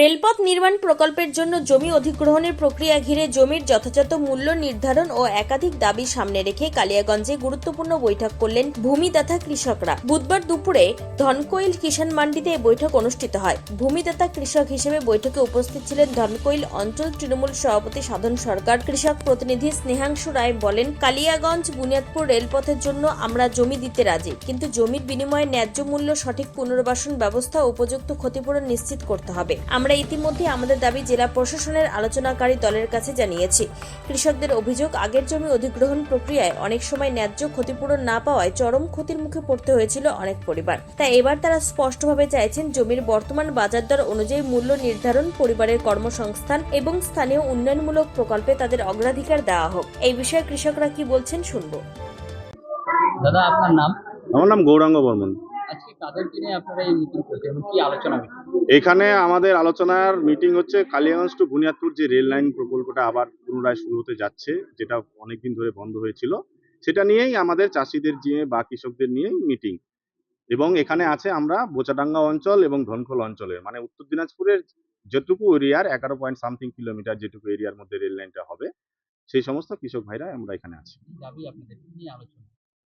রেলপথ নির্মাণ প্রকল্পের জন্য জমি অধিগ্রহণের প্রক্রিয়া ঘিরে জমির যথাযথ মূল্য নির্ধারণ ও একাধিক দাবি সামনে রেখে কালিয়াগঞ্জে গুরুত্বপূর্ণ বৈঠক করলেন ভূমিদাতা কৃষকরা। বুধবার দুপুরে ধনকোইল কিষাণ মান্ডিতে এই বৈঠক অনুষ্ঠিত হয়। ভূমিদাতা কৃষক হিসেবে বৈঠকে উপস্থিত ছিলেন ধনকোইল অঞ্চল তৃণমূল সভাপতি সাধন সরকার। কৃষক প্রতিনিধি স্নেহাংশু রায় বলেন, কালিয়াগঞ্জ বুনিয়াদপুর রেলপথের জন্য আমরা জমি দিতে রাজি, কিন্তু জমির বিনিময়ে ন্যায্য মূল্য সঠিক পুনর্বাসন ব্যবস্থা উপযুক্ত ক্ষতিপূরণ নিশ্চিত করতে হবে। আমরা ইতিমধ্যে আমাদের দাবি জেলা প্রশাসনের আলোচনাকারী দলের কাছে জানিয়েছি। কৃষকদের অভিযোগ আগের জমি অধিগ্রহণ প্রক্রিয়ায় অনেক সময় ন্যায্য ক্ষতিপূরণ না পাওয়ায় চরম ক্ষতির মুখে পড়তে হয়েছিল অনেক পরিবার। তাই এবার তারা স্পষ্টভাবে চাইছেন জমির বর্তমান বাজার দর অনুযায়ী মূল্য নির্ধারণ পরিবারের কর্মসংস্থান এবং স্থানীয় উন্নয়নমূলক প্রকল্পে তাদের অগ্রাধিকার দেওয়া হোক। এই বিষয়ে কৃষকরা কি বলছেন শুনব। দাদা আপনার নাম? আমার নাম গৌরাঙ্গ বর্মন। আজকে কাদেরকে নিয়ে আপনারা এই মিটিং করছেন কি আলোচনা হয়েছে? এখানে আমাদের আলোচনার মিটিং হচ্ছে কালিয়াগঞ্জ টু বুনিয়াদপুর যে রেল লাইন প্রকল্পটা আবার পুনরায় শুরু হতে যাচ্ছে যেটা অনেকদিন ধরে বন্ধ হয়েছিল। সেটা নিয়েই আমাদের চাষিদের নিয়ে বা কৃষকদের নিয়েই মিটিং এবং এখানে আছে আমরা বোচাডাঙ্গা অঞ্চল এবং ধনখোল অঞ্চলের মানে উত্তর দিনাজপুরের যেটুকু এরিয়ার এগারো পয়েন্ট সামথিং কিলোমিটার যেটুকু এরিয়ার মধ্যে রেল লাইনটা হবে সেই সমস্ত কৃষক ভাইরা আমরা এখানে আছি।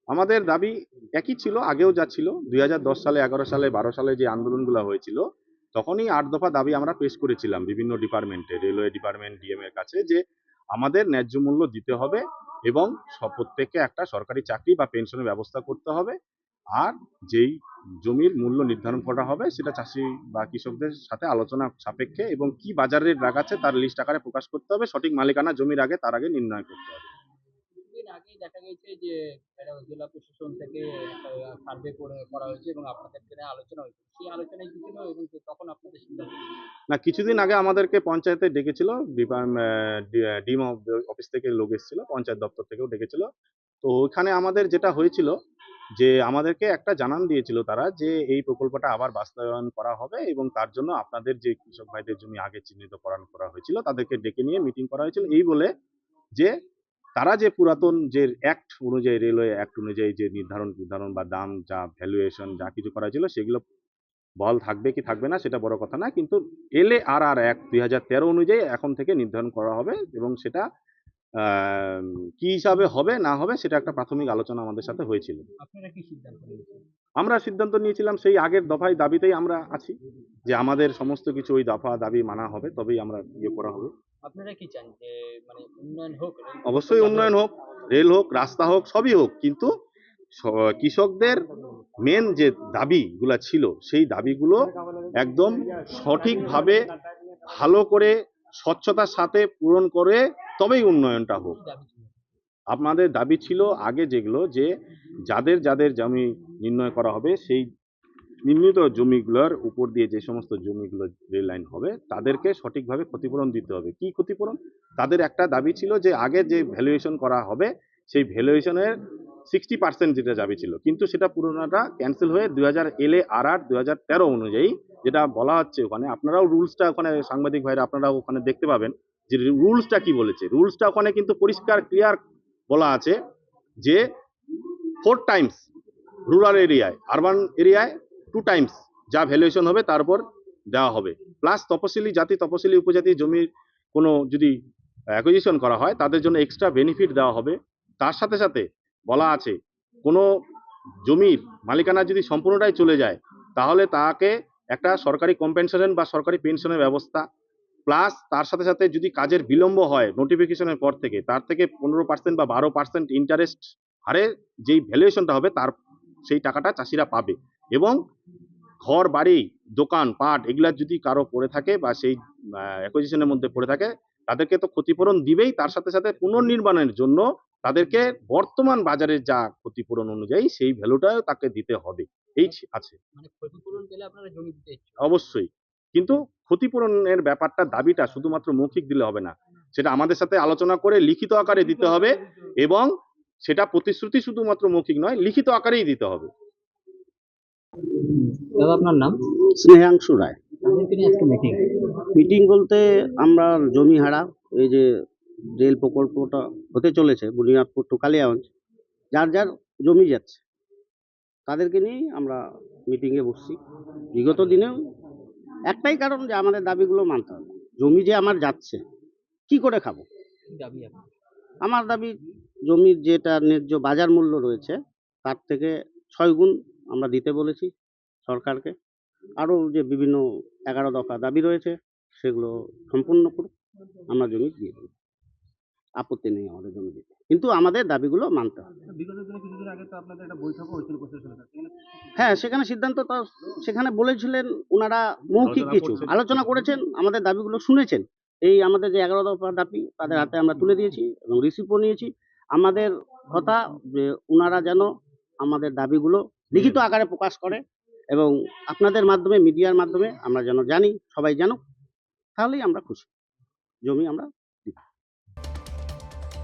আমাদের দাবি একই ছিল আগেও যা ছিল। দুই হাজার দশ সালে এগারো সালে বারো সালে যে আন্দোলনগুলো হয়েছিল তখনই আট দফা দাবি আমরা পেশ করেছিলাম বিভিন্ন ডিপার্টমেন্টে রেলওয়ে ডিপার্টমেন্ট ডিএম এর কাছে যে আমাদের ন্যায্য মূল্য দিতে হবে এবং প্রত্যেককে একটা সরকারি চাকরি বা পেনশনের ব্যবস্থা করতে হবে। আর যেই জমির মূল্য নির্ধারণ করা হবে সেটা চাষি বা কৃষকদের সাথে আলোচনা সাপেক্ষে এবং কি বাজার রেট রাখাচ্ছে তার লিস্ট আকারে প্রকাশ করতে হবে। সঠিক মালিকানা জমির আগে তার আগে নির্ণয় করতে হবে। আগেই দেখা গেছে যে জেলা প্রশাসন থেকে সার্ভে করে করা হয়েছে এবং আপনাদের নিয়ে আলোচনা হয়েছে। সেই আলোচনায় কি ছিল এবং তখন আপনাদের সিদ্ধান্ত না, কিছুদিন আগে আমাদেরকে পঞ্চায়েতে ডেকেছিল ডিম অফিস থেকে লোক এসেছিল, পঞ্চায়েত দপ্তর থেকেও ডেকেছিল। তো ওইখানে আমাদের যেটা হয়েছিল যে, আমাদেরকে একটা জানান দিয়েছিল তারা যে, এই প্রকল্পটা আবার বাস্তবায়ন করা হবে এবং তার জন্য আপনাদের যে কৃষক ভাইদের জমি আগে চিহ্নিতকরণ করা হয়েছিল, তাদেরকে ডেকে নিয়ে মিটিং করা হয়েছিল। এই বলে যে তারা যে পুরাতন যে অ্যাক্ট অনুযায়ী রেলওয়ে অ্যাক্ট অনুযায়ী যে নির্ধারণ নির্ধারণ বা দাম যা ভ্যালুয়েশন যা কিছু করা ছিল সেগুলো বল থাকবে কি থাকবে না সেটা বড় কথা না। কিন্তু এলএ আর আর এক দুই হাজার তেরো অনুযায়ী এখন থেকে নির্ধারণ করা হবে এবং সেটা কি হিসাবে হবে না হবে সেটা একটা প্রাথমিক আলোচনা আমাদের সাথে হয়েছিল। আপনারা কি সিদ্ধান্ত নিয়েছেন? আমরা সিদ্ধান্ত নিয়েছিলাম সেই আগের দফায় দাবিতেই আমরা আছি যে আমাদের সমস্ত কিছু ওই দফা দাবি মানা হবে তবেই আমরা ইয়ে করা হবে। আপনারা কি চান যে মানে উন্নয়ন হোক অবশ্যই উন্নয়ন হোক রেল হোক রাস্তা হোক সবই হোক কিন্তু কৃষকদের মেন যে দাবিগুলা ছিল সেই দাবিগুলো একদম সঠিকভাবে ভালো করে স্বচ্ছতার সাথে পূরণ করে তবেই উন্নয়নটা হোক। আপনাদের দাবি ছিল আগে যেগুলো যে যাদের যাদের জমি নির্ণয় করা হবে সেই নির্ণীত জমিগুলোর উপর দিয়ে যে সমস্ত জমিগুলো রেল লাইন হবে, তাদেরকে সঠিকভাবে ক্ষতিপূরণ দিতে হবে। কি ক্ষতিপূরণ? তাদের একটা দাবি ছিল যে, আগে যে ভ্যালুয়েশন করা হবে, সেই ভ্যালুয়েশনের সিক্সটি পার্সেন্ট যেটা দাবি ছিল। কিন্তু সেটা পুরোনোটা ক্যান্সেল হয়ে দুই হাজার এলে আর আর দুই হাজার তেরো অনুযায়ী যেটা বলা হচ্ছে ওখানে, আপনারাও রুলসটা ওখানে, সাংবাদিক ভাইরা আপনারাও ওখানে দেখতে পাবেন যে রুলসটা কি বলেছে। রুলসটা ওখানে কিন্তু পরিষ্কার ক্লিয়ার বলা আছে যে ফোর টাইমস রুরাল এরিয়ায় আরবান এরিয়ায় টু টাইমস যা ভ্যালুয়েশন হবে তারপর দেওয়া হবে। প্লাস তপশিলি জাতি, তপশিলি উপজাতি জমির কোনো যদি অ্যাকুইজিশন করা হয়, তাদের জন্য এক্সট্রা বেনিফিট দেওয়া হবে। তার সাথে সাথে বলা আছে, কোনো জমির মালিকানা যদি সম্পূর্ণটাই চলে যায়, তাহলে তাকে একটা সরকারি কম্পেনসেশন বা সরকারি পেনশনের ব্যবস্থা। প্লাস তার সাথে সাথে যদি কাজের বিলম্ব হয় নোটিফিকেশনের পর থেকে, তার থেকে পনেরো পার্সেন্ট বা বারো পার্সেন্ট ইন্টারেস্ট হারে যেই ভ্যালুয়েশনটা হবে, তার সেই টাকাটা চাষিরা পাবে। এবং ঘর বাড়ি দোকান পাট এগুলা যদি কারও পড়ে থাকে বা সেই অ্যাকুইজিশনের মধ্যে পড়ে থাকে তাদেরকে তো ক্ষতিপূরণ দিবেই। তার সাথে সাথে পুনর্নির্মাণের জন্য তাদেরকে বর্তমান বাজারের যা ক্ষতিপূরণ অনুযায়ী সেই ভ্যালুটাও তাকে দিতে হবে। এই আছে। মানে অবশ্যই। কিন্তু ক্ষতিপূরণের ব্যাপারটা দাবিটা শুধুমাত্র মৌখিক দিলে হবে না। সেটা আমাদের সাথে আলোচনা করে লিখিত আকারে দিতে হবে এবং সেটা প্রতিশ্রুতি শুধুমাত্র মৌখিক নয় লিখিত আকারেই দিতে হবে। দাদা আপনার নাম? স্নেহাংশু রায়। মিটিং মিটিং বলতে আমরা জমি হারা এই যে রেল প্রকল্পটা হতে চলেছে বুনিয়াদপুর টু কালিয়াগঞ্জ যার যার জমি যাচ্ছে তাদেরকে নিয়েই আমরা মিটিংয়ে বসছি। বিগত দিনেও একটাই কারণ যে আমাদের দাবিগুলো মানতে হবে। জমি যে আমার যাচ্ছে কি করে খাব? আমার দাবি জমির যেটা ন্যায্য বাজার মূল্য রয়েছে তার থেকে ছয় গুণ আমরা দিতে বলেছি সরকারকে। আরও যে বিভিন্ন এগারো দফা দাবি রয়েছে সেগুলো সম্পূর্ণ করুক আমরা জমি দিয়ে দেবো। আপত্তি নেই আমাদের জমি দিতে। কিন্তু আমাদের দাবিগুলো মানতে হবে। সেখানে হ্যাঁ সেখানে সিদ্ধান্ত তো সেখানে বলেছিলেন ওনারা মৌখিক কিছু। আলোচনা করেছেন আমাদের দাবিগুলো শুনেছেন। এই আমাদের যে এগারো দফা দাবি তাদের হাতে আমরা তুলে দিয়েছি এবং রিসিভও নিয়েছি। আমাদের কথা যে ওনারা যেন আমাদের দাবিগুলো লিখিত আকারে প্রকাশ করে এবং আপনাদের মাধ্যমে, মিডিয়ার মাধ্যমে আমরা যেন জানি, সবাই জানুক, তাহলেই আমরা খুশি। জমি আমরা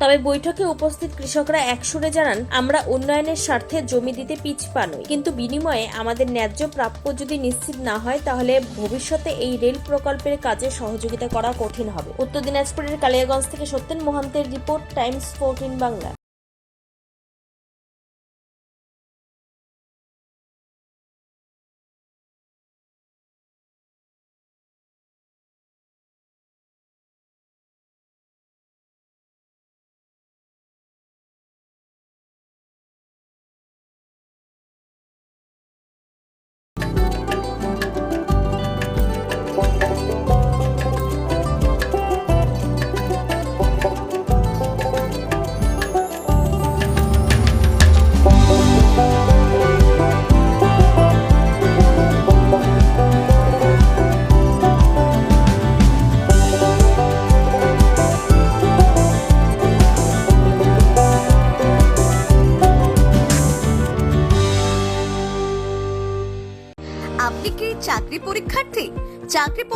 তবে বৈঠকে উপস্থিত কৃষকরা একসুরে জানান, আমরা উন্নয়নের স্বার্থে জমি দিতে পিছপা নই। কিন্তু বিনিময়ে আমাদের ন্যায্য প্রাপ্য যদি নিশ্চিত না হয়, তাহলে ভবিষ্যতে এই রেল প্রকল্পের কাজে সহযোগিতা করা কঠিন হবে। উত্তর দিনাজপুরের কালিয়াগঞ্জ থেকে সত্যেন মোহান্তের রিপোর্ট, টাইমস ফোরটিন বাংলা।